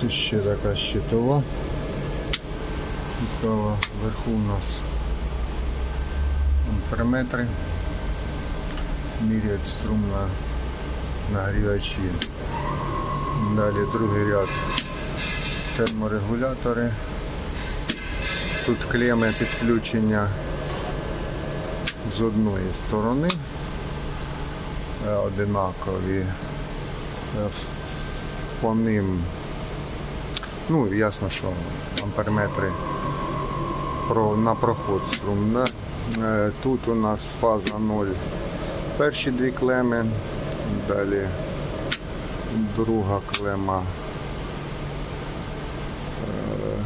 Це ще така щитова. Цікава. Вверху у нас амперметри. Міряють струм на нагрівачі. Далі другий ряд терморегулятори. Тут клеми підключення з одної сторони е, одинакові. Е, По ним, ну ясно, що амперметри про, на проход струм. Да? Е, Тут у нас фаза 0. Перші дві клеми, далі друга клема. Е,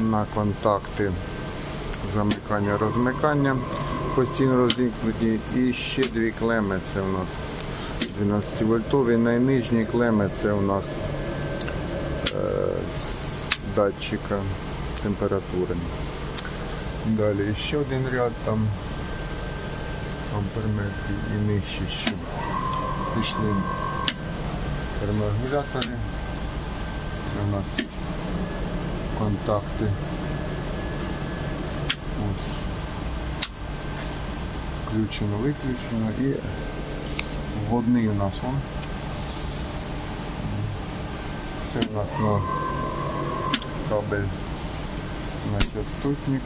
На контакти замикання розмикання постійно розімкнуті і ще дві клеми це у нас 12 вольтові найнижні клеми це у нас датчика температури. Далі ще один ряд там амперметрів і нижче ще. Пішли терморегулятори це у нас контакти. Ось. Включено, виключено. І вводний у нас он. Це у нас на кабель на частотник.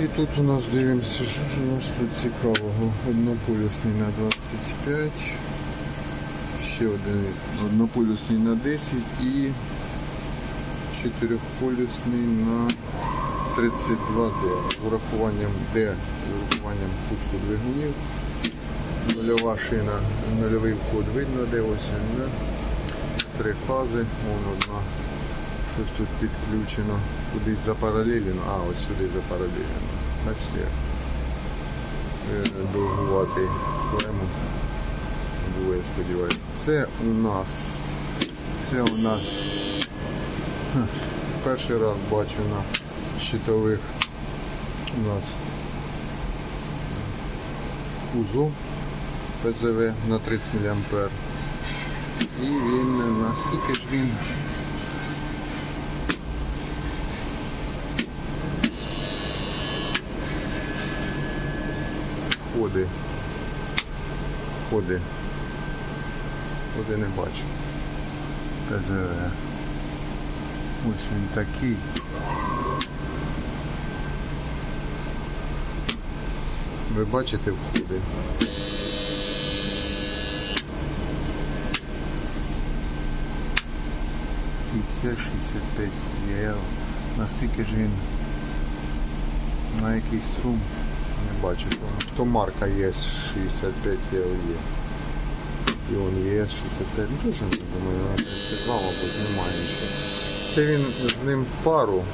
І тут у нас дивимося, що ж у нас тут цікавого. Однополюсний на 25, ще один однополюсний на 10 і чотирьохполюсний на 32D з урахуванням D, з урахуванням пуску двигунів. Нульова шина, нульовий вход видно, де ось? Три фази, вон одна, щось тут підключено, кудись запаралелено, а ось сюди запаралелено. Бачите, Е, довгуватий клему. Було, я сподіваюся. Це у нас, це у нас. Перший раз бачу на щитових. У нас узол ПЗВ на 30 мА. І він наскільки ж він ходи. Ходи. Ходи не бачу. ПЗВ. Ось він такий. Ви бачите входи? І це 65 ЄЛ. Наскільки ж він на який струм не бачу. То, марка є 65 ЄЛ є. І он є 65. Ну теж думаю, на 32, мабуть, немає нічого. Це він з ним в пару,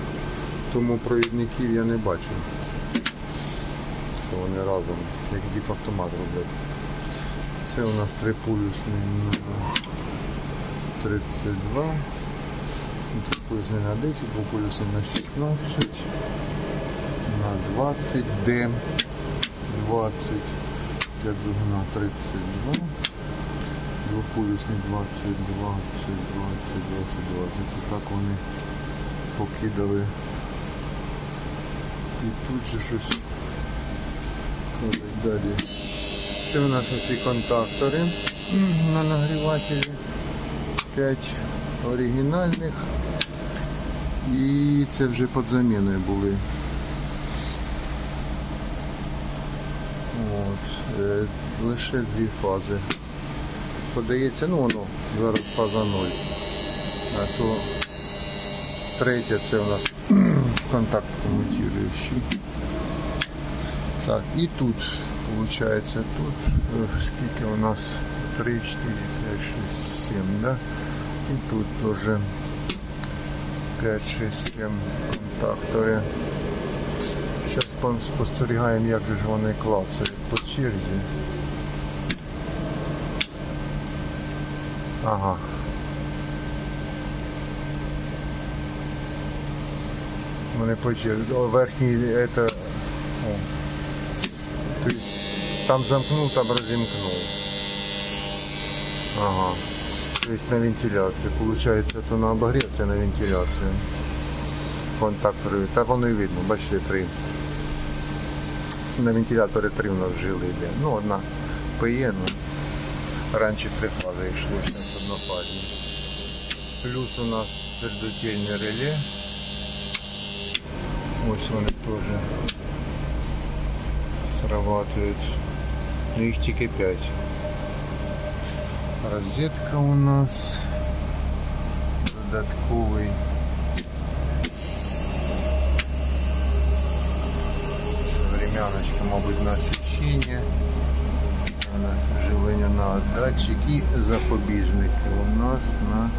тому провідників я не бачу. Що вони разом, як діп автомат роблять. Це у нас триполюсний на 32. Трипольний на 10, двопольний на 16, на 20, Д 20, для двигуна 32, двополюсний 20, 20, 20, 20, 20. І так вони покидали. І тут же щось далі. Це у нас оці контактори на нагрівателі. 5 оригінальних. І це вже під заміною були. От. е, Лише дві фази. Подається, ну воно зараз фаза 0. А то третя це у нас контакт комутуючий. Так, і тут, виходить, тут е, скільки у нас 3, 4, 5, 6, 7, да? І тут теж 5, 6, 7 контактові. Зараз спостерігаємо, як же вони клацають по черзі. Ага. Вони по черзі. О, верхній. О. Тобто там замкнув, там розімкнув. Ага. Тобто на вентиляцію. Получається, то на обогрів, це на вентиляцію. Контактори. Так воно і видно, бачите, три. На вентилятори три в нас жили йде. Ну, одна ПЕ, ну. Раніше три фази йшло, зараз однофазні. Плюс у нас твердотільне реле. Ось вони теж срабатують. Ну їх тільки 5. Розетка у нас додатковий. Времяночка, мабуть, на освіщення. У нас живлення на датчик і запобіжники у нас на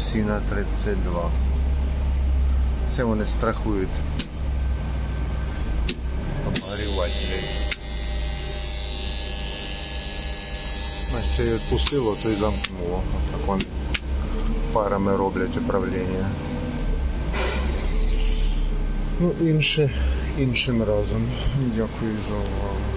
Сіна 32. Це вони страхують обогрівателі. Значить, це відпустило, то й замкнуло. Так вони парами роблять управління. Ну, інше, іншим разом. Дякую за увагу.